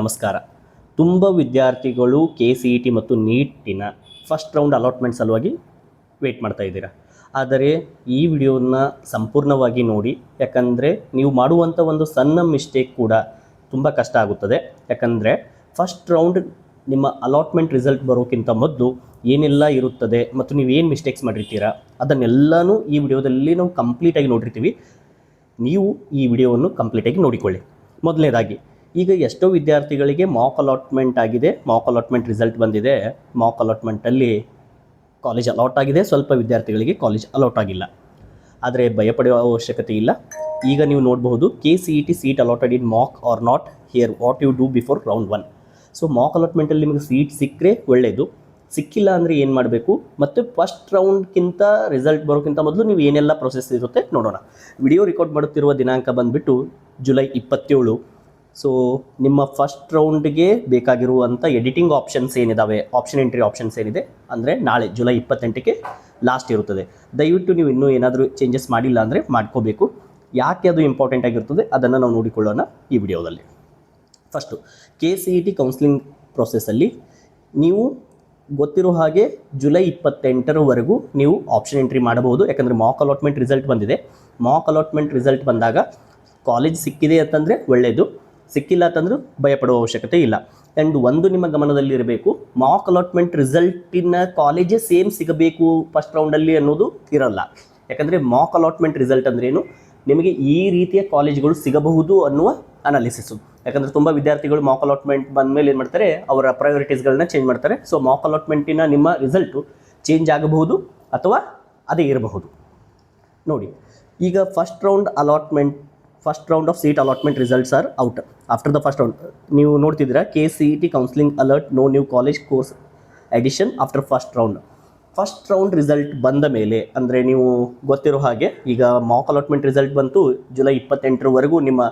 ನಮಸ್ಕಾರ. ತುಂಬ ವಿದ್ಯಾರ್ಥಿಗಳು ಕೆ ಸಿ ಇ ಟಿ ಮತ್ತು ನೀಟಿನ ಫಸ್ಟ್ ರೌಂಡ್ ಅಲಾಟ್ಮೆಂಟ್ ಸಲುವಾಗಿ ವೇಟ್ ಮಾಡ್ತಾ ಇದ್ದೀರಾ. ಆದರೆ ಈ ವಿಡಿಯೋನ ಸಂಪೂರ್ಣವಾಗಿ ನೋಡಿ, ಯಾಕಂದರೆ ನೀವು ಮಾಡುವಂಥ ಒಂದು ಸಣ್ಣ ಮಿಸ್ಟೇಕ್ ಕೂಡ ತುಂಬ ಕಷ್ಟ ಆಗುತ್ತದೆ. ಯಾಕಂದರೆ ಫಸ್ಟ್ ರೌಂಡ್ ನಿಮ್ಮ ಅಲಾಟ್ಮೆಂಟ್ ರಿಸಲ್ಟ್ ಬರೋಕ್ಕಿಂತ ಮೊದಲು ಏನೆಲ್ಲ ಇರುತ್ತದೆ ಮತ್ತು ಏನು ಮಿಸ್ಟೇಕ್ಸ್ ಮಾಡಿರ್ತೀರಾ, ಅದನ್ನೆಲ್ಲನೂ ಈ ವಿಡಿಯೋದಲ್ಲಿ ನಾವು ಕಂಪ್ಲೀಟಾಗಿ ನೋಡಿರ್ತೀವಿ. ನೀವು ಈ ವಿಡಿಯೋವನ್ನು ಕಂಪ್ಲೀಟಾಗಿ ನೋಡಿಕೊಳ್ಳಿ. ಮೊದಲನೇದಾಗಿ ಈಗ ಎಷ್ಟೋ ವಿದ್ಯಾರ್ಥಿಗಳಿಗೆ ಮಾಕ್ ಅಲಾಟ್ಮೆಂಟ್ ಆಗಿದೆ. ಮಾಕ್ ಅಲಾಟ್ಮೆಂಟ್ ರಿಸಲ್ಟ್ ಬಂದಿದೆ. ಮಾಕ್ ಅಲಾಟ್ಮೆಂಟಲ್ಲಿ ಕಾಲೇಜ್ ಅಲಾಟ್ ಆಗಿದೆ. ಸ್ವಲ್ಪ ವಿದ್ಯಾರ್ಥಿಗಳಿಗೆ ಕಾಲೇಜ್ ಅಲಾಟ್ ಆಗಿಲ್ಲ. ಆದರೆ ಭಯಪಡುವ ಅವಶ್ಯಕತೆ ಇಲ್ಲ. ಈಗ ನೀವು ನೋಡಬಹುದು K C E T seat allotted in mock are not here what you do before round one so mock ಅಲಾಟ್ಮೆಂಟಲ್ಲಿ ನಿಮಗೆ ಸೀಟ್ ಸಿಕ್ಕರೆ ಒಳ್ಳೆಯದು ಸಿಕ್ಕಿಲ್ಲ ಅಂದರೆ ಏನು ಮಾಡಬೇಕು? ಮತ್ತು ಫಸ್ಟ್ ರೌಂಡ್ಗಿಂತ ರಿಸಲ್ಟ್ ಬರೋಕ್ಕಿಂತ ಮೊದಲು ನೀವು ಏನೆಲ್ಲ ಪ್ರೊಸೆಸ್ ಇರುತ್ತೆ ನೋಡೋಣ. ವಿಡಿಯೋ ರೆಕಾರ್ಡ್ ಮಾಡುತ್ತಿರುವ ದಿನಾಂಕ ಬಂದುಬಿಟ್ಟು ಜುಲೈ ಇಪ್ಪತ್ತೇಳು. ಸೊ ನಿಮ್ಮ ಫಸ್ಟ್ ರೌಂಡ್ಗೆ ಬೇಕಾಗಿರುವಂಥ ಎಡಿಟಿಂಗ್ ಆಪ್ಷನ್ಸ್ ಏನಿದ್ದಾವೆ ಆಪ್ಷನ್ ಎಂಟ್ರಿ ಆಪ್ಷನ್ಸ್ ಏನಿದೆ? ಅಂದರೆ ನಾಳೆ ಜುಲೈ ಇಪ್ಪತ್ತೆಂಟಕ್ಕೆ ಲಾಸ್ಟ್ ಇರುತ್ತದೆ. ದಯವಿಟ್ಟು ನೀವು ಇನ್ನೂ ಏನಾದರೂ ಚೇಂಜಸ್ ಮಾಡಿಲ್ಲ ಅಂದರೆ ಮಾಡ್ಕೋಬೇಕು. ಯಾಕೆ ಅದು ಇಂಪಾರ್ಟೆಂಟ್ ಆಗಿರ್ತದೆ? ಅದನ್ನು ನಾವು ನೋಡಿಕೊಳ್ಳೋಣ ಈ ವಿಡಿಯೋದಲ್ಲಿ. First K C E T counselling ಪ್ರೊಸೆಸ್ಸಲ್ಲಿ ನೀವು ಗೊತ್ತಿರೋ ಹಾಗೆ ಜುಲೈ ಇಪ್ಪತ್ತೆಂಟರವರೆಗೂ ನೀವು ಆಪ್ಷನ್ ಎಂಟ್ರಿ ಮಾಡಬಹುದು. ಯಾಕಂದರೆ ಮಾಕ್ ಅಲಾಟ್ಮೆಂಟ್ ರಿಸಲ್ಟ್ ಬಂದಿದೆ. ಮಾಕ್ ಅಲಾಟ್ಮೆಂಟ್ ರಿಸಲ್ಟ್ ಬಂದಾಗ ಕಾಲೇಜ್ ಸಿಕ್ಕಿದೆ ಅಂತಂದರೆ ಒಳ್ಳೆಯದು ಸಿಕ್ಕಿಲ್ಲ ಅಂತಂದ್ರೂ ಭಯಪಡುವ ಅವಶ್ಯಕತೆ ಇಲ್ಲ. ಆ್ಯಂಡ್ ಒಂದು ನಿಮ್ಮ ಗಮನದಲ್ಲಿರಬೇಕು ಮಾಕ್ ಅಲಾಟ್ಮೆಂಟ್ ರಿಸಲ್ಟಿನ ಕಾಲೇಜೇ ಸೇಮ್ ಸಿಗಬೇಕು ಫಸ್ಟ್ ರೌಂಡಲ್ಲಿ ಅನ್ನೋದು ಇರಲ್ಲ. ಯಾಕಂದರೆ ಮಾಕ್ ಅಲಾಟ್ಮೆಂಟ್ ರಿಸಲ್ಟ್ ಅಂದ್ರೇನು ನಿಮಗೆ ಈ ರೀತಿಯ ಕಾಲೇಜ್ಗಳು ಸಿಗಬಹುದು ಅನ್ನುವ ಅನಾಲಿಸಿಸು ಯಾಕಂದರೆ ತುಂಬ ವಿದ್ಯಾರ್ಥಿಗಳು ಮಾಕ್ ಅಲಾಟ್ಮೆಂಟ್ ಬಂದಮೇಲೆ ಏನು ಮಾಡ್ತಾರೆ? ಅವರ ಪ್ರಯಾರಿಟೀಸ್ಗಳನ್ನ ಚೇಂಜ್ ಮಾಡ್ತಾರೆ. ಸೊ ಮಾಕ್ ಅಲಾಟ್ಮೆಂಟಿನ ನಿಮ್ಮ ರಿಸಲ್ಟು ಚೇಂಜ್ ಆಗಬಹುದು ಅಥವಾ ಅದೇ ಇರಬಹುದು. ನೋಡಿ, ಈಗ first round allotment first round of seat allotment results are out after the first round ನೀವು ನೋಡ್ತಿದ್ದೀರಾ K C E T counselling alert no new college course addition after first round first round result ಬಂದ ಮೇಲೆ, ಅಂದರೆ ನೀವು ಗೊತ್ತಿರೋ ಹಾಗೆ, ಈಗ mock allotment result ಬಂತು ಜುಲೈ ಇಪ್ಪತ್ತೆಂಟರವರೆಗೂ ನಿಮ್ಮ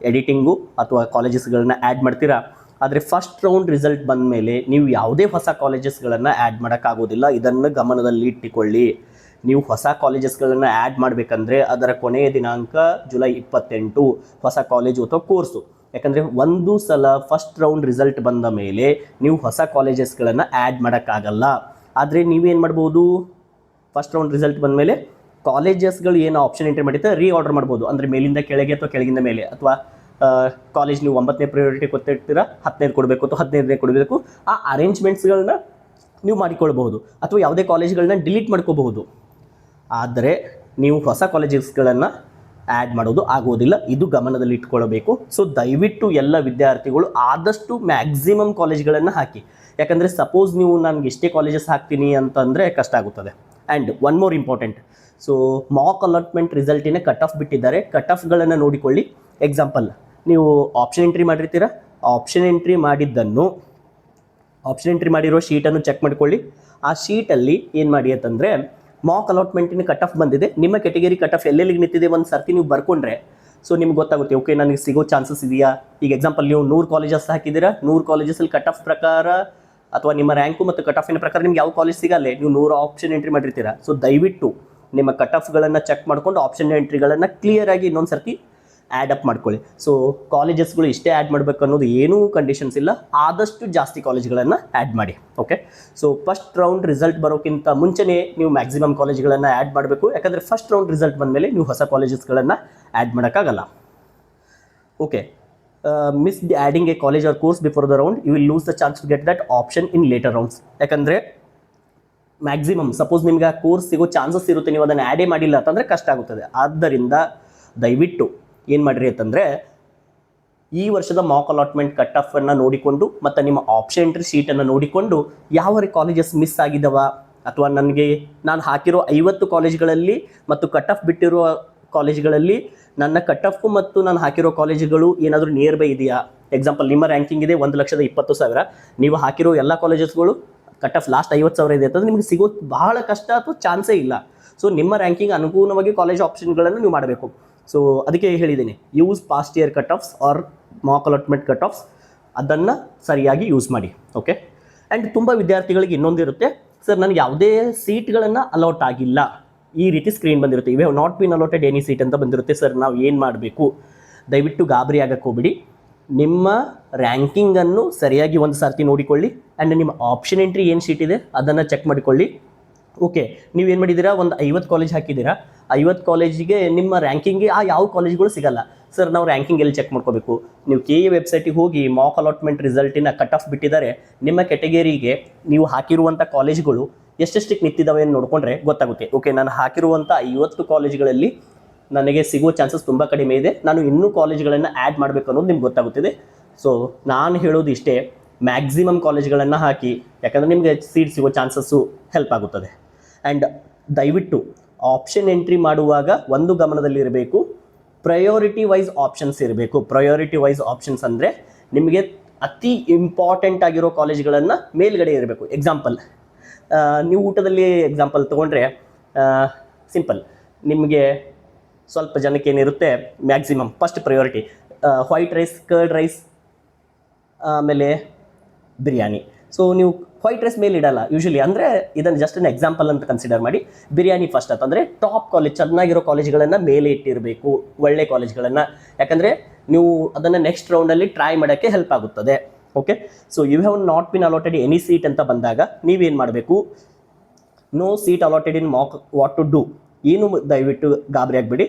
ಎಡಿಟಿಂಗು ಅಥವಾ ಕಾಲೇಜಸ್ಗಳನ್ನ ಆ್ಯಡ್ ಮಾಡ್ತೀರಾ? ಆದರೆ ಫಸ್ಟ್ ರೌಂಡ್ ರಿಸಲ್ಟ್ ಬಂದ ಮೇಲೆ, ನೀವು ಯಾವುದೇ ಹೊಸ ಕಾಲೇಜಸ್ಗಳನ್ನು ಆ್ಯಡ್ ಮಾಡೋಕ್ಕಾಗೋದಿಲ್ಲ. ಇದನ್ನು ಗಮನದಲ್ಲಿ ಇಟ್ಟುಕೊಳ್ಳಿ. ನೀವು ಹೊಸ ಕಾಲೇಜಸ್ಗಳನ್ನು ಆ್ಯಡ್ ಮಾಡಬೇಕಂದ್ರೆ ಅದರ ಕೊನೆಯ ದಿನಾಂಕ ಜುಲೈ ಇಪ್ಪತ್ತೆಂಟು ಹೊಸ ಕಾಲೇಜು ಅಥವಾ ಕೋರ್ಸು ಯಾಕಂದರೆ ಒಂದು ಸಲ ಫಸ್ಟ್ ರೌಂಡ್ ರಿಸಲ್ಟ್ ಬಂದ ಮೇಲೆ ನೀವು ಹೊಸ ಕಾಲೇಜಸ್ಗಳನ್ನು ಆ್ಯಡ್ ಮಾಡೋಕ್ಕಾಗಲ್ಲ. ಆದರೆ ನೀವೇನು ಮಾಡ್ಬೋದು? ಫಸ್ಟ್ ರೌಂಡ್ ರಿಸಲ್ಟ್ ಬಂದ ಮೇಲೆ ಕಾಲೇಜಸ್ಗಳು ಏನು ಆಪ್ಷನ್ ಎಂಟ್ರಿ ಮಾಡಿರ್ತಾರೆ ರೀ ಆರ್ಡರ್ ಮಾಡ್ಬೋದು. ಅಂದರೆ ಮೇಲಿಂದ ಕೆಳಗೆ ಅಥವಾ ಕೆಳಗಿಂದ ಮೇಲೆ. ಅಥವಾ ಕಾಲೇಜ್ ನೀವು ಒಂಬತ್ತನೇ ಪ್ರಯೋರಿಟಿ ಕೊಟ್ಟಿರ್ತೀರಾ ಹದಿನೈದು ಕೊಡಬೇಕು ಅಥವಾ ಹದಿನೈದನೇ ಕೊಡಬೇಕು. ಆ ಅರೇಂಜ್ಮೆಂಟ್ಸ್ಗಳನ್ನ ನೀವು ಮಾಡಿಕೊಳ್ಬಹುದು. ಅಥವಾ ಯಾವುದೇ ಕಾಲೇಜ್ಗಳನ್ನ ಡಿಲೀಟ್ ಮಾಡ್ಕೋಬಹುದು. ಆದರೆ ನೀವು ಹೊಸ ಕಾಲೇಜಸ್ಗಳನ್ನು ಆ್ಯಡ್ ಮಾಡೋದು ಆಗೋದಿಲ್ಲ ಇದು ಗಮನದಲ್ಲಿ ಇಟ್ಕೊಳ್ಬೇಕು. ಸೊ ದಯವಿಟ್ಟು ಎಲ್ಲ ವಿದ್ಯಾರ್ಥಿಗಳು ಆದಷ್ಟು ಮ್ಯಾಕ್ಸಿಮಮ್ ಕಾಲೇಜ್ಗಳನ್ನು ಹಾಕಿ. ಯಾಕಂದರೆ ಸಪೋಸ್ ನೀವು ನನಗೆ ಎಷ್ಟೇ ಕಾಲೇಜಸ್ ಹಾಕ್ತೀನಿ ಅಂತಂದರೆ ಕಷ್ಟ ಆಗುತ್ತದೆ. And one more important so mock allotment ರಿಸಲ್ಟಿನ cut off ಬಿಟ್ಟಿದ್ದಾರೆ. ಕಟ್ ಆಫ್ಗಳನ್ನು ನೋಡಿಕೊಳ್ಳಿ. ಎಕ್ಸಾಂಪಲ್ ನೀವು ಆಪ್ಷನ್ ಎಂಟ್ರಿ ಮಾಡಿರ್ತೀರಾ? ಆಪ್ಷನ್ ಎಂಟ್ರಿ ಮಾಡಿದ್ದನ್ನು ಆಪ್ಷನ್ ಎಂಟ್ರಿ ಮಾಡಿರೋ ಶೀಟನ್ನು ಚೆಕ್ ಮಾಡಿಕೊಳ್ಳಿ. ಆ ಶೀಟಲ್ಲಿ ಏನು ಮಾಡಿ ಅಂತಂದರೆ ಮಾಕ್ ಅಲಾಟ್ಮೆಂಟಿನ ಕಟ್ ಆಫ್ ಬಂದಿದೆ. ನಿಮ್ಮ ಕೆಟಗರಿ ಕಟ್ ಆಫ್ ಎಲ್ಲೆಲ್ಲಿಗೆ ನಿಂತಿದೆ ಒಂದು ಸರ್ತಿ ನೀವು ಬರ್ಕೊಂಡ್ರೆ ಸೊ ನಿಮ್ಗೆ ಗೊತ್ತಾಗುತ್ತೆ ಓಕೆ ನನಗೆ ಸಿಗೋ ಚಾನ್ಸಸ್ ಇದೆಯಾ? ಈಗ ಎಕ್ಸಾಂಪಲ್ ನೀವು ನೂರು ಕಾಲೇಜಸ್ ಹಾಕಿದ್ದೀರಾ, ನೂರು ಕಾಲೇಜಸಲ್ಲಿ ಕಟ್ ಆಫ್ ಪ್ರಕಾರ ಅಥವಾ ನಿಮ್ಮ ರ್ಯಾಂಕು ಮತ್ತು ಕಟ್ ಆಫಿನ ಪ್ರಕಾರ ನಿಮ್ಗೆ ಯಾವ ಕಾಲೇಜ್ ಸಿಗಲ್ಲ, ನೀವು ನೂರು ಆಪ್ಷನ್ ಎಂಟ್ರಿ ಮಾಡಿರ್ತೀರಾ. ಸೊ ದಯವಿಟ್ಟು ನಿಮ್ಮ ಕಟ್ ಆಫ್ಗಳನ್ನು ಚೆಕ್ ಮಾಡ್ಕೊಂಡು ಆಪ್ಷನ್ ಎಂಟ್ರಿಗಳನ್ನು ಕ್ಲಿಯರಾಗಿ ಇನ್ನೊಂದು ಸರ್ತಿ ಆ್ಯಡ್ ಅಪ್ ಮಾಡ್ಕೊಳ್ಳಿ. ಸೊ ಕಾಲೇಜಸ್ಗಳು ಇಷ್ಟೇ ಆ್ಯಡ್ ಮಾಡಬೇಕು ಅನ್ನೋದು ಏನೂ ಕಂಡೀಷನ್ಸ್ ಇಲ್ಲ. ಆದಷ್ಟು ಜಾಸ್ತಿ ಕಾಲೇಜ್ಗಳನ್ನು ಆ್ಯಡ್ ಮಾಡಿ. Okay so first round result ಬರೋಕ್ಕಿಂತ ಮುಂಚೆನೇ ನೀವು ಮ್ಯಾಕ್ಸಿಮಮ್ ಕಾಲೇಜ್ಗಳನ್ನು ಆ್ಯಡ್ ಮಾಡಬೇಕು. ಯಾಕಂದರೆ ಫಸ್ಟ್ ರೌಂಡ್ ರಿಸಲ್ಟ್ ಬಂದಮೇಲೆ ನೀವು ಹೊಸ ಕಾಲೇಜಸ್ಗಳನ್ನು ಆ್ಯಡ್ ಮಾಡೋಕ್ಕಾಗಲ್ಲ. Okay miss the adding a college or course before the round you will lose the chance to get that option in later rounds ಯಾಕಂದರೆ ಮ್ಯಾಕ್ಸಿಮಮ್ ಸಪೋಸ್ ನಿಮ್ಗೆ ಆ ಕೋರ್ಸ್ ಸಿಗೋ ಚಾನ್ಸಸ್ ಇರುತ್ತೆ, ನೀವು ಅದನ್ನು ಆ್ಯಡೇ ಮಾಡಿಲ್ಲ ಅಂತಂದರೆ ಕಷ್ಟ ಆಗುತ್ತದೆ. ಆದ್ದರಿಂದ ದಯವಿಟ್ಟು ಏನು ಮಾಡಿರಿ ಅಂತಂದರೆ ಈ ವರ್ಷದ ಮಾಕ್ ಅಲಾಟ್ಮೆಂಟ್ ಕಟ್ ಆಫನ್ನು ನೋಡಿಕೊಂಡು ಮತ್ತು ನಿಮ್ಮ ಆಪ್ಷನ್ ಎಂಟ್ರಿ ಶೀಟನ್ನು ನೋಡಿಕೊಂಡು ಯಾವ ಕಾಲೇಜಸ್ ಮಿಸ್ ಆಗಿದವ? ಅಥವಾ ನನಗೆ ನಾನು ಹಾಕಿರೋ ಐವತ್ತು ಕಾಲೇಜ್ಗಳಲ್ಲಿ ಮತ್ತು ಕಟ್ ಆಫ್ ಬಿಟ್ಟಿರೋ ಕಾಲೇಜ್ಗಳಲ್ಲಿ ನನ್ನ ಕಟ್ ಆಫ್ ಮತ್ತು ನಾನು ಹಾಕಿರೋ ಕಾಲೇಜುಗಳು ಏನಾದರೂ ನಿಯರ್ ಬೈ ಇದೆಯಾ? ಎಕ್ಸಾಂಪಲ್ ನಿಮ್ಮ ರ್ಯಾಂಕಿಂಗ್ ಇದೆ ಒಂದು ಲಕ್ಷದ ಇಪ್ಪತ್ತು ಸಾವಿರ. ನೀವು ಹಾಕಿರೋ ಎಲ್ಲ ಕಾಲೇಜಸ್ಗಳು ಕಟ್ ಆಫ್ ಲಾಸ್ಟ್ ಐವತ್ತು ಸಾವಿರ ಇದೆ ಅಂತಂದ್ರೆ ನಿಮಗೆ ಸಿಗೋದು ಬಹಳ ಕಷ್ಟ ಅಥವಾ ಚಾನ್ಸೇ ಇಲ್ಲ. ಸೊ ನಿಮ್ಮ ರ್ಯಾಂಕಿಂಗ್ ಅನುಗುಣವಾಗಿ ಕಾಲೇಜ್ ಆಪ್ಷನ್ಗಳನ್ನು ನೀವು ಮಾಡಬೇಕು. ಸೊ ಅದಕ್ಕೆ ಹೇಳಿದ್ದೀನಿ use past year cut offs or mock allotment cut offs ಅದನ್ನು ಸರಿಯಾಗಿ ಯೂಸ್ ಮಾಡಿ ಓಕೆ ಆ್ಯಂಡ್ ತುಂಬ ವಿದ್ಯಾರ್ಥಿಗಳಿಗೆ ಇನ್ನೊಂದಿರುತ್ತೆ ಸರ್ ನನಗೆ ಯಾವುದೇ ಸೀಟ್ಗಳನ್ನು ಅಲೌಟ್ ಆಗಿಲ್ಲ. ಈ ರೀತಿ ಸ್ಕ್ರೀನ್ ಬಂದಿರುತ್ತೆ. ಇವೆ not been allotted any seat ಅಂತ ಬಂದಿರುತ್ತೆ ಸರ್ ನಾವು ಏನು ಮಾಡಬೇಕು? ದಯವಿಟ್ಟು ಗಾಬರಿ ಆಗಕ್ಕೆ ಹೋಗ್ಬಿಡಿ. ನಿಮ್ಮ ರ್ಯಾಂಕಿಂಗನ್ನು ಸರಿಯಾಗಿ ಒಂದು ಸರ್ತಿ ನೋಡಿಕೊಳ್ಳಿ. ಆ್ಯಂಡ್ ನಿಮ್ಮ ಆಪ್ಷನ್ ಎಂಟ್ರಿ ಏನು ಸೀಟ್ ಇದೆ, ಅದನ್ನು ಚೆಕ್ ಮಾಡಿಕೊಳ್ಳಿ. ಓಕೆ ನೀವೇನು ಮಾಡಿದ್ದೀರಾ? ಒಂದು ಐವತ್ತು ಕಾಲೇಜ್ ಹಾಕಿದ್ದೀರಾ? ಐವತ್ತು ಕಾಲೇಜಿಗೆ ನಿಮ್ಮ ರ್ಯಾಂಕಿಂಗ್ಗೆ ಆ ಯಾವ ಕಾಲೇಜ್ಗಳು ಸಿಗಲ್ಲ. ಸರ್ ನಾವು ರ್ಯಾಂಕಿಂಗ್ ಎಲ್ಲಿ ಚೆಕ್ ಮಾಡ್ಕೋಬೇಕು? ನೀವು ಕೆ ಎ ವೆಬ್ಸೈಟಿಗೆ ಹೋಗಿ ಮಾಕ್ ಅಲಾಟ್ಮೆಂಟ್ ರಿಸಲ್ಟಿನ ಕಟ್ ಆಫ್ ಬಿಟ್ಟಿದ್ದಾರೆ. ನಿಮ್ಮ ಕೆಟಗರಿಗೆ ನೀವು ಹಾಕಿರುವಂಥ ಕಾಲೇಜ್ಗಳು ಎಷ್ಟೆಷ್ಟಕ್ಕೆ ನಿಂತಿದ್ದಾವೆ ಅಂತ ನೋಡಿಕೊಂಡ್ರೆ ಗೊತ್ತಾಗುತ್ತೆ. ಓಕೆ ನಾನು ಹಾಕಿರುವಂಥ ಐವತ್ತು ಕಾಲೇಜ್ಗಳಲ್ಲಿ ನನಗೆ ಸಿಗುವ ಚಾನ್ಸಸ್ ತುಂಬ ಕಡಿಮೆ ಇದೆ. ನಾನು ಇನ್ನೂ ಕಾಲೇಜ್ಗಳನ್ನು ಆ್ಯಡ್ ಮಾಡಬೇಕು ಅನ್ನೋದು ನಿಮ್ಗೆ ಗೊತ್ತಾಗುತ್ತಿದೆ. ಸೊ ನಾನು ಹೇಳೋದು ಇಷ್ಟೇ ಮ್ಯಾಕ್ಸಿಮಮ್ ಕಾಲೇಜ್ಗಳನ್ನು ಹಾಕಿ, ಯಾಕಂದರೆ ನಿಮಗೆ ಸೀಟ್ ಸಿಗೋ ಚಾನ್ಸಸ್ಸು ಹೆಲ್ಪ್ ಆಗುತ್ತದೆ. ಆ್ಯಂಡ್ ದಯವಿಟ್ಟು ಆಪ್ಷನ್ ಎಂಟ್ರಿ ಮಾಡುವಾಗ ಒಂದು ಗಮನದಲ್ಲಿರಬೇಕು ಪ್ರಯೋರಿಟಿ ವೈಸ್ ಆಪ್ಷನ್ಸ್ ಇರಬೇಕು. ಪ್ರಯೋರಿಟಿ ವೈಸ್ ಆಪ್ಷನ್ಸ್ ಅಂದರೆ ನಿಮಗೆ ಅತಿ ಇಂಪಾರ್ಟೆಂಟ್ ಆಗಿರೋ ಕಾಲೇಜ್ಗಳನ್ನು ಮೇಲ್ಗಡೆ ಇರಬೇಕು. ಎಕ್ಸಾಂಪಲ್ ನೀವು ಊಟದಲ್ಲಿ ಎಕ್ಸಾಂಪಲ್ ತೊಗೊಂಡ್ರೆ ಸಿಂಪಲ್ ನಿಮಗೆ ಸ್ವಲ್ಪ ಜನಕ್ಕೆ ಏನಿರುತ್ತೆ? Maximum first priority white rice curd rice ಆಮೇಲೆ ಬಿರಿಯಾನಿ. ಸೊ ನೀವು ವೈಟ್ ರೈಸ್ ಮೇಲೆ ಇಡಲ್ಲ ಯೂಶಲಿ ಅಂದರೆ ಇದನ್ನು ಜಸ್ಟ್ ಅನ್ ಎಕ್ಸಾಂಪಲ್ ಅಂತ ಕನ್ಸಿಡರ್ ಮಾಡಿ. ಬಿರಿಯಾನಿ ಫಸ್ಟ್ ಅಂತಂದರೆ ಟಾಪ್ ಕಾಲೇಜ್ ಚೆನ್ನಾಗಿರೋ ಕಾಲೇಜ್ಗಳನ್ನು ಮೇಲೆ ಇಟ್ಟಿರಬೇಕು, ಒಳ್ಳೆ ಕಾಲೇಜ್ಗಳನ್ನು ಯಾಕಂದರೆ ನೀವು ಅದನ್ನು ನೆಕ್ಸ್ಟ್ ರೌಂಡಲ್ಲಿ ಟ್ರೈ ಮಾಡೋಕ್ಕೆ ಹೆಲ್ಪ್ ಆಗುತ್ತದೆ. Okay so you have not been allotted any seat ಅಂತ ಬಂದಾಗ ನೀವೇನು ಮಾಡಬೇಕು? No seat allotted in mock what to do ಏನು ದಯವಿಟ್ಟು ಗಾಬರಿ ಆಗಬೇಡಿ.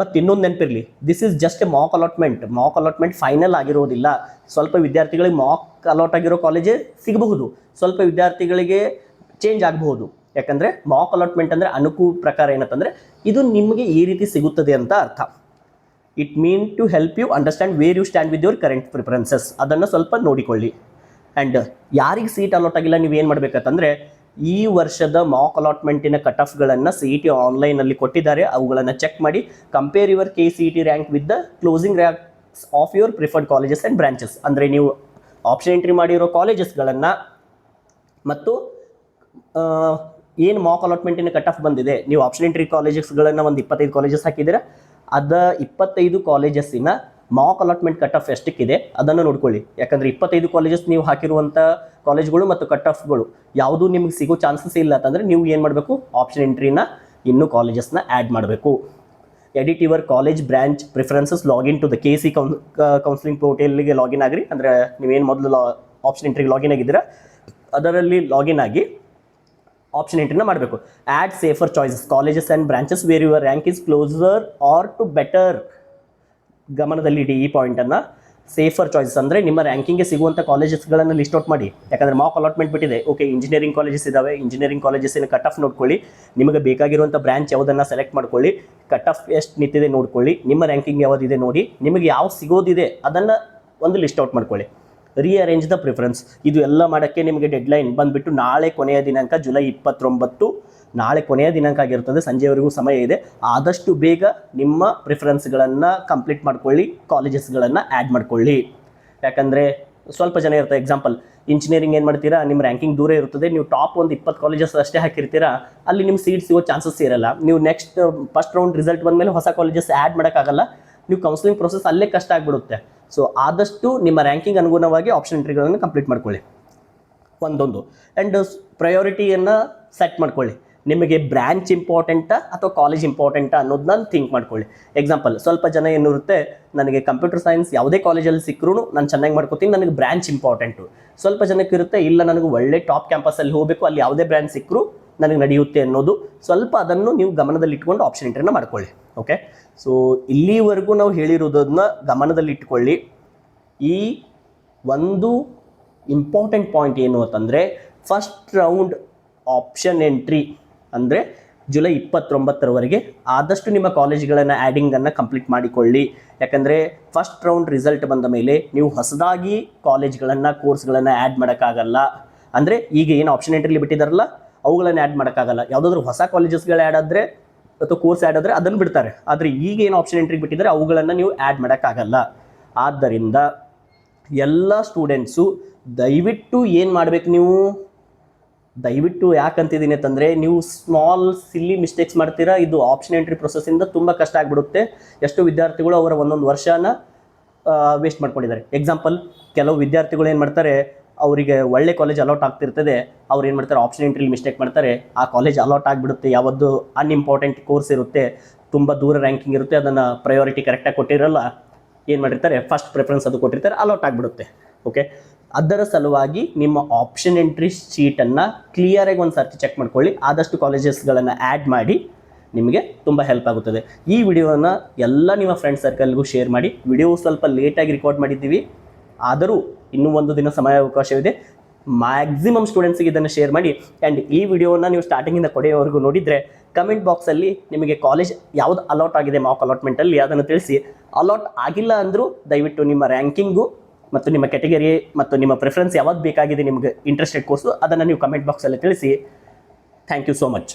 ಮತ್ತು ಇನ್ನೊಂದು ನೆನಪಿರಲಿ. This is just a mock allotment mock allotment final ಆಗಿರೋದಿಲ್ಲ. ಸ್ವಲ್ಪ ವಿದ್ಯಾರ್ಥಿಗಳಿಗೆ ಮಾಕ್ ಅಲಾಟ್ ಆಗಿರೋ ಕಾಲೇಜೇ ಸಿಗಬಹುದು. ಸ್ವಲ್ಪ ವಿದ್ಯಾರ್ಥಿಗಳಿಗೆ ಚೇಂಜ್ ಆಗಬಹುದು. ಯಾಕಂದರೆ ಮಾಕ್ ಅಲಾಟ್ಮೆಂಟ್ ಅಂದರೆ ಅನುಕೂಲ ಪ್ರಕಾರ ಏನಂತಂದರೆ ಇದು ನಿಮಗೆ ಈ ರೀತಿ ಸಿಗುತ್ತದೆ ಅಂತ ಅರ್ಥ. It mean to help you understand where you stand with your current preferences ಅದನ್ನು ಸ್ವಲ್ಪ ನೋಡಿಕೊಳ್ಳಿ. ಆ್ಯಂಡ್ ಯಾರಿಗೆ ಸೀಟ್ ಅಲಾಟ್ ಆಗಿಲ್ಲ, ನೀವು ಏನು ಮಾಡಬೇಕಂತಂದರೆ ಈ ವರ್ಷದ ಮಾಕ್ ಅಲಾಟ್ಮೆಂಟಿನ ಕಟ್ ಆಫ್ಗಳನ್ನು ಸಿ ಇ ಟಿ ಆನ್ಲೈನಲ್ಲಿ ಕೊಟ್ಟಿದ್ದಾರೆ. ಅವುಗಳನ್ನು ಚೆಕ್ ಮಾಡಿ compare your K C T rank with the closing ranks of your preferred colleges and branches ಅಂದರೆ ನೀವು ಆಪ್ಷನ್ ಎಂಟ್ರಿ ಮಾಡಿರೋ ಕಾಲೇಜಸ್ಗಳನ್ನು ಮತ್ತು ಏನು ಮಾಕ್ ಅಲಾಟ್ಮೆಂಟಿನ ಕಟ್ ಆಫ್ ಬಂದಿದೆ, ನೀವು ಆಪ್ಷನ್ ಎಂಟ್ರಿ ಕಾಲೇಜಸ್ಗಳನ್ನು ಒಂದು ಇಪ್ಪತ್ತೈದು ಕಾಲೇಜಸ್ ಹಾಕಿದ್ದೀರಾ, ಅದ ಇಪ್ಪತ್ತೈದು ಕಾಲೇಜಸ್ಸಿನ ಮಾಕ್ ಅಲಾಟ್ಮೆಂಟ್ ಕಟ್ ಆಫ್ ಎಷ್ಟಕ್ಕಿದೆ, ಅದನ್ನು ನೋಡ್ಕೊಳ್ಳಿ. ಯಾಕಂದರೆ ಇಪ್ಪತ್ತೈದು ಕಾಲೇಜಸ್ ನೀವು ಹಾಕಿರುವಂಥ ಕಾಲೇಜ್ಗಳು ಮತ್ತು ಕಟ್ ಆಫ್ಗಳು ಯಾವುದು ನಿಮಗೆ ಸಿಗೋ ಚಾನ್ಸಸ್ ಇಲ್ಲ ಅಂತಂದರೆ ನೀವು ಏನು ಮಾಡಬೇಕು? ಆಪ್ಷನ್ ಎಂಟ್ರಿನ ಇನ್ನೂ ಕಾಲೇಜಸ್ನ ಆ್ಯಡ್ ಮಾಡಬೇಕು. Edit your college branch preferences login to the K C Kaun counselling ಪೋರ್ಟಲ್ಗೆ ಲಾಗಿನ್ ಆಗಿರಿ. ಅಂದರೆ ನೀವೇನು ಮೊದಲು ಲಾ ಆಪ್ಷನ್ ಎಂಟ್ರಿಗೆ ಲಾಗಿನ್ ಆಗಿದ್ದೀರಾ? ಅದರಲ್ಲಿ ಲಾಗಿನ್ ಆಗಿ ಆಪ್ಷನ್ ಎಂಟ್ರಿನ ಮಾಡಬೇಕು. Add safer choices colleges and branches where your rank is closer or to better ಗಮನದಲ್ಲಿಡಿ ಈ ಪಾಯಿಂಟನ್ನು ಸೇಫರ್ ಚಾಯ್ಸಸ್ ಅಂದರೆ ನಿಮ್ಮ ರ್ಯಾಂಕಿಂಗ್ಗೆ ಸಿಗುವಂಥ ಕಾಲೇಜಸ್ಗಳನ್ನು ಲಿಸ್ಟ್ ಔಟ್ ಮಾಡಿ. ಯಾಕಂದರೆ ಮಾಕ್ ಅಲಾಟ್ಮೆಂಟ್ ಬಿಟ್ಟಿದೆ. ಓಕೆ ಇಂಜಿನಿಯರಿಂಗ್ ಕಾಲೇಜಸ್ ಇದ್ದಾವೆ ಇಂಜಿನಿಯರಿಂಗ್ ಕಾಲೇಜಸ್ಸಿನ ಕಟ್ ಆಫ್ ನೋಡ್ಕೊಳ್ಳಿ. ನಿಮಗೆ ಬೇಕಾಗಿರುವಂಥ ಬ್ರಾಂಚ್ ಯಾವುದನ್ನು ಸೆಲೆಕ್ಟ್ ಮಾಡ್ಕೊಳ್ಳಿ. ಕಟ್ ಆಫ್ ಎಷ್ಟು ನಿಂತಿದೆ ನೋಡ್ಕೊಳ್ಳಿ. ನಿಮ್ಮ ರ್ಯಾಂಕಿಂಗ್ ಯಾವುದಿದೆ ನೋಡಿ. ನಿಮಗೆ ಯಾವ ಸಿಗೋದಿದೆ ಅದನ್ನು ಒಂದು ಲಿಸ್ಟ್ ಔಟ್ ಮಾಡ್ಕೊಳ್ಳಿ. ರೀಅರೇಂಜ್ ದ ಪ್ರಿಫರೆನ್ಸ್ ಇದು ಎಲ್ಲ ಮಾಡೋಕ್ಕೆ ನಿಮಗೆ ಡೆಡ್ಲೈನ್ ಬಂದುಬಿಟ್ಟು ನಾಳೆ ಕೊನೆಯ ದಿನಾಂಕ ಜುಲೈ ಇಪ್ಪತ್ತೊಂಬತ್ತು. ನಾಳೆ ಕೊನೆಯ ದಿನಾಂಕ ಆಗಿರ್ತದೆ ಸಂಜೆವರೆಗೂ ಸಮಯ ಇದೆ. ಆದಷ್ಟು ಬೇಗ ನಿಮ್ಮ ಪ್ರಿಫರೆನ್ಸ್ಗಳನ್ನು ಕಂಪ್ಲೀಟ್ ಮಾಡ್ಕೊಳ್ಳಿ ಕಾಲೇಜಸ್ಗಳನ್ನು ಆ್ಯಡ್ ಮಾಡ್ಕೊಳ್ಳಿ. ಯಾಕಂದರೆ ಸ್ವಲ್ಪ ಜನ ಇರ್ತಾರೆ ಎಕ್ಸಾಂಪಲ್ ಇಂಜಿನಿಯರಿಂಗ್ ಏನು ಮಾಡ್ತೀರಾ, ನಿಮ್ಮ ರ್ಯಾಂಕಿಂಗ್ ದೂರ ಇರುತ್ತದೆ, ನೀವು ಟಾಪ್ ಒಂದು ಇಪ್ಪತ್ತು ಕಾಲೇಜಸ್ ಅಷ್ಟೇ ಹಾಕಿರ್ತೀರಾ, ಅಲ್ಲಿ ನಿಮ್ಮ ಸೀಟ್ ಸಿಗೋ ಚಾನ್ಸಸ್ ಇರಲ್ಲ. ನೀವು ನೆಕ್ಸ್ಟ್ ಫಸ್ಟ್ ರೌಂಡ್ ರಿಸಲ್ಟ್ ಬಂದಮೇಲೆ ಹೊಸ ಕಾಲೇಜಸ್ ಆ್ಯಡ್ ಮಾಡೋಕ್ಕಾಗಲ್ಲ, ನೀವು ಕೌನ್ಸಿಲಿಂಗ್ ಪ್ರೊಸೆಸ್ ಅಲ್ಲೇ ಕಷ್ಟ ಆಗಿಬಿಡುತ್ತೆ. ಸೊ ಆದಷ್ಟು ನಿಮ್ಮ ರ್ಯಾಂಕಿಂಗ್ ಅನುಗುಣವಾಗಿ ಆಪ್ಷನ್ ಎಂಟ್ರಿಗಳನ್ನು ಕಂಪ್ಲೀಟ್ ಮಾಡ್ಕೊಳ್ಳಿ. ಒಂದೊಂದು. ಆ್ಯಂಡ್ ಪ್ರಯಾರಿಟಿಯನ್ನು ಸೆಟ್ ಮಾಡ್ಕೊಳ್ಳಿ. ನಿಮಗೆ ಬ್ರ್ಯಾಂಚ್ ಇಂಪಾರ್ಟೆಂಟಾ ಅಥವಾ ಕಾಲೇಜ್ ಇಂಪಾರ್ಟೆಂಟಾ ಅನ್ನೋದನ್ನ ಥಿಂಕ್ ಮಾಡ್ಕೊಳ್ಳಿ. ಎಕ್ಸಾಂಪಲ್ ಸ್ವಲ್ಪ ಜನ ಏನಿರುತ್ತೆ, ನನಗೆ ಕಂಪ್ಯೂಟರ್ ಸೈನ್ಸ್ ಯಾವುದೇ ಕಾಲೇಜಲ್ಲಿ ಸಿಕ್ಕರೂ ನಾನು ಚೆನ್ನಾಗಿ ಮಾಡ್ಕೋತೀನಿ, ನನಗೆ ಬ್ರ್ಯಾಂಚ್ ಇಂಪಾರ್ಟೆಂಟು ಸ್ವಲ್ಪ ಜನಕ್ಕೆ ಇರುತ್ತೆ ಇಲ್ಲ ನನಗೆ ಒಳ್ಳೆ ಟಾಪ್ ಕ್ಯಾಂಪಸಲ್ಲಿ ಹೋಗಬೇಕು, ಅಲ್ಲಿ ಯಾವುದೇ ಬ್ರ್ಯಾಂಚ್ ಸಿಕ್ಕರೂ ನನಗೆ ನಡೆಯುತ್ತೆ ಅನ್ನೋದು, ಸ್ವಲ್ಪ ಅದನ್ನು ನೀವು ಗಮನದಲ್ಲಿಟ್ಕೊಂಡು ಆಪ್ಷನ್ ಎಂಟ್ರಿನ ಮಾಡ್ಕೊಳ್ಳಿ. ಓಕೆ ಸೊ ಇಲ್ಲಿವರೆಗೂ ನಾವು ಹೇಳಿರೋದನ್ನ ಗಮನದಲ್ಲಿಟ್ಕೊಳ್ಳಿ ಈ ಒಂದು ಇಂಪಾರ್ಟೆಂಟ್ ಪಾಯಿಂಟ್ ಏನು ಅಂತಂದರೆ ಫಸ್ಟ್ ರೌಂಡ್ ಆಪ್ಷನ್ ಎಂಟ್ರಿ ಅಂದರೆ ಜುಲೈ ಇಪ್ಪತ್ತೊಂಬತ್ತರವರೆಗೆ ಆದಷ್ಟು ನಿಮ್ಮ ಕಾಲೇಜ್ಗಳನ್ನು ಆ್ಯಡಿಂಗನ್ನು ಕಂಪ್ಲೀಟ್ ಮಾಡಿಕೊಳ್ಳಿ. ಯಾಕಂದರೆ ಫಸ್ಟ್ ರೌಂಡ್ ರಿಸಲ್ಟ್ ಬಂದ ಮೇಲೆ ನೀವು ಹೊಸದಾಗಿ ಕಾಲೇಜ್ಗಳನ್ನು ಕೋರ್ಸ್ಗಳನ್ನು ಆ್ಯಡ್ ಮಾಡೋಕ್ಕಾಗಲ್ಲ. ಅಂದರೆ ಈಗ ಏನು ಆಪ್ಷನ್ ಎಂಟ್ರಿಲಿ ಬಿಟ್ಟಿದ್ದಾರಲ್ಲ ಅವುಗಳನ್ನು ಆ್ಯಡ್ ಮಾಡೋಕ್ಕಾಗಲ್ಲ. ಯಾವುದಾದ್ರೂ ಹೊಸ ಕಾಲೇಜಸ್ಗಳು ಆ್ಯಡ್ ಆದರೆ ಅಥವಾ ಕೋರ್ಸ್ ಆ್ಯಡ್ ಆದರೆ ಅದನ್ನು ಬಿಡ್ತಾರೆ. ಆದರೆ ಈಗ ಏನು ಆಪ್ಷನ್ ಎಂಟ್ರಿಗೆ ಬಿಟ್ಟಿದ್ದಾರೆ ಅವುಗಳನ್ನು ನೀವು ಆ್ಯಡ್ ಮಾಡೋಕ್ಕಾಗಲ್ಲ. ಆದ್ದರಿಂದ ಎಲ್ಲ ಸ್ಟೂಡೆಂಟ್ಸು ದಯವಿಟ್ಟು ಏನು ಮಾಡಬೇಕು ನೀವು? ದಯವಿಟ್ಟು ಯಾಕಂತಿದ್ದೀನಿ ಅಂತಂದರೆ, ನೀವು ಸ್ಮಾಲ್ ಸಿಲ್ಲಿ ಮಿಸ್ಟೇಕ್ಸ್ ಮಾಡ್ತೀರಾ, ಇದು ಆಪ್ಷನ್ ಎಂಟ್ರಿ ಪ್ರೊಸೆಸ್ಸಿಂದ ತುಂಬ ಕಷ್ಟ ಆಗಿಬಿಡುತ್ತೆ. ಎಷ್ಟು ವಿದ್ಯಾರ್ಥಿಗಳು ಅವರ ಒಂದೊಂದು ವರ್ಷನ ವೇಸ್ಟ್ ಮಾಡ್ಕೊಂಡಿದ್ದಾರೆ. ಎಕ್ಸಾಂಪಲ್ ಕೆಲವು ವಿದ್ಯಾರ್ಥಿಗಳು ಏನು ಮಾಡ್ತಾರೆ, ಅವರಿಗೆ ಒಳ್ಳೆ ಕಾಲೇಜ್ ಅಲಾಟ್ ಆಗ್ತಿರ್ತದೆ, ಅವ್ರು ಏನು ಮಾಡ್ತಾರೆ ಆಪ್ಷನ್ ಎಂಟ್ರಿಲಿ ಮಿಸ್ಟೇಕ್ ಮಾಡ್ತಾರೆ, ಆ ಕಾಲೇಜ್ ಅಲಾಟ್ ಆಗಿಬಿಡುತ್ತೆ ಯಾವುದು ಅನ್ಇಂಪಾರ್ಟೆಂಟ್ ಕೋರ್ಸ್ ಇರುತ್ತೆ, ತುಂಬ ದೂರ ರ್ಯಾಂಕಿಂಗ್ ಇರುತ್ತೆ, ಅದನ್ನು ಪ್ರಯಾರಿಟಿ ಕರೆಕ್ಟಾಗಿ ಕೊಟ್ಟಿರಲ್ಲ, ಏನು ಮಾಡಿರ್ತಾರೆ ಫಸ್ಟ್ ಪ್ರಿಫರೆನ್ಸ್ ಅದು ಕೊಟ್ಟಿರ್ತಾರೆ ಅಲಾಟ್ ಆಗಿಬಿಡುತ್ತೆ. ಓಕೆ ಅದರ ಸಲುವಾಗಿ ನಿಮ್ಮ ಆಪ್ಷನ್ ಎಂಟ್ರಿ ಶೀಟನ್ನು ಕ್ಲಿಯರಾಗಿ ಒಂದು ಸರ್ತಿ ಚೆಕ್ ಮಾಡ್ಕೊಳ್ಳಿ. ಆದಷ್ಟು ಕಾಲೇಜಸ್ಗಳನ್ನು ಆ್ಯಡ್ ಮಾಡಿ ನಿಮಗೆ ತುಂಬ ಹೆಲ್ಪ್ ಆಗುತ್ತದೆ. ಈ ವಿಡಿಯೋನ ಎಲ್ಲ ನಿಮ್ಮ ಫ್ರೆಂಡ್ ಸರ್ಕಲ್ಗೂ ಶೇರ್ ಮಾಡಿ. ವಿಡಿಯೋ ಸ್ವಲ್ಪ ಲೇಟಾಗಿ ರೆಕಾರ್ಡ್ ಮಾಡಿದ್ದೀವಿ. ಆದರೂ ಇನ್ನೂ ಒಂದು ದಿನ ಸಮಯ ಅವಕಾಶವಿದೆ. ಮ್ಯಾಕ್ಸಿಮಮ್ ಸ್ಟೂಡೆಂಟ್ಸಿಗೆ ಇದನ್ನು ಶೇರ್ ಮಾಡಿ. ಆ್ಯಂಡ್ ಈ ವಿಡಿಯೋನ ನೀವು ಸ್ಟಾರ್ಟಿಂಗಿಂದ ಕೊಡೆಯವರೆಗೂ ನೋಡಿದರೆ ಕಮೆಂಟ್ ಬಾಕ್ಸಲ್ಲಿ ನಿಮಗೆ ಕಾಲೇಜ್ ಯಾವುದು ಅಲಾಟ್ ಆಗಿದೆ ಮಾಕ್ ಅಲಾಟ್ಮೆಂಟಲ್ಲಿ ಅದನ್ನು ತಿಳಿಸಿ. ಅಲಾಟ್ ಆಗಿಲ್ಲ ಅಂದರೂ ದಯವಿಟ್ಟು ನಿಮ್ಮ ರ್ಯಾಂಕಿಂಗು ಮತ್ತು ನಿಮ್ಮ ಕೆಟಗರಿ ಮತ್ತು ನಿಮ್ಮ ಪ್ರಿಫರೆನ್ಸ್ ಯಾವಾಗ ಬೇಕಾಗಿದೆ ನಿಮಗೆ ಇಂಟ್ರೆಸ್ಟೆಡ್ ಕೋರ್ಸು ಅದನ್ನು ನೀವು ಕಮೆಂಟ್ ಬಾಕ್ಸಲ್ಲಿ ತಿಳಿಸಿ. Thank you so much